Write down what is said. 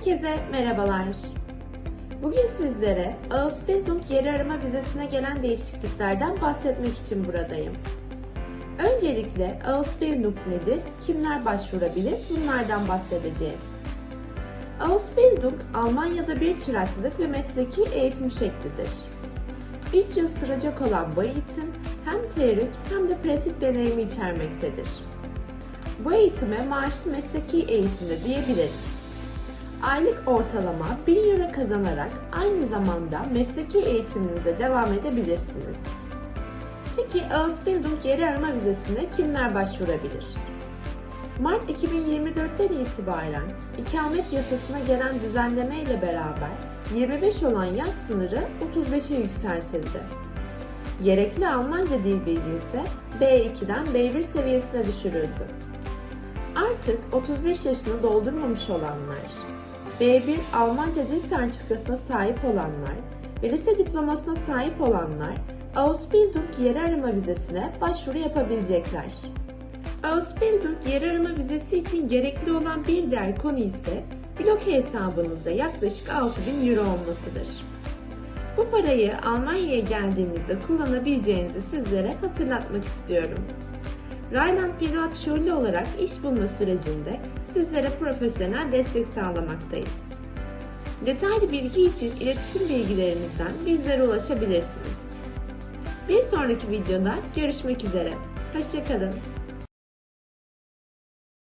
Herkese merhabalar. Bugün sizlere Ausbildung yeri arama vizesine gelen değişikliklerden bahsetmek için buradayım. Öncelikle Ausbildung nedir, kimler başvurabilir bunlardan bahsedeceğim. Ausbildung, Almanya'da bir çıraklık ve mesleki eğitim şeklidir. 3 yıl sürecek olan bu eğitim hem teorik hem de pratik deneyimi içermektedir. Bu eğitime maaşlı mesleki eğitimde diyebiliriz. Aylık ortalama 1 euro kazanarak aynı zamanda mesleki eğitiminize devam edebilirsiniz. Peki Ausbildung yeri arama vizesine kimler başvurabilir? Mart 2024'ten itibaren ikamet yasasına gelen düzenleme ile beraber 25 olan yaş sınırı 35'e yükseltildi. Gerekli Almanca dil bilgi ise B2'den B1 seviyesine düşürüldü. Artık 35 yaşını doldurmamış olanlar, B1 Almanca dil sertifikasına sahip olanlar ve lise diplomasına sahip olanlar Ausbildung yeri arama vizesine başvuru yapabilecekler. Ausbildung yeri arama vizesi için gerekli olan bir diğer konu ise bloke hesabınızda yaklaşık 6000 euro olmasıdır. Bu parayı Almanya'ya geldiğinizde kullanabileceğinizi sizlere hatırlatmak istiyorum. Rheinland Privat Schule olarak iş bulma sürecinde sizlere profesyonel destek sağlamaktayız. Detaylı bilgi için iletişim bilgilerimizden bizlere ulaşabilirsiniz. Bir sonraki videoda görüşmek üzere. Hoşçakalın.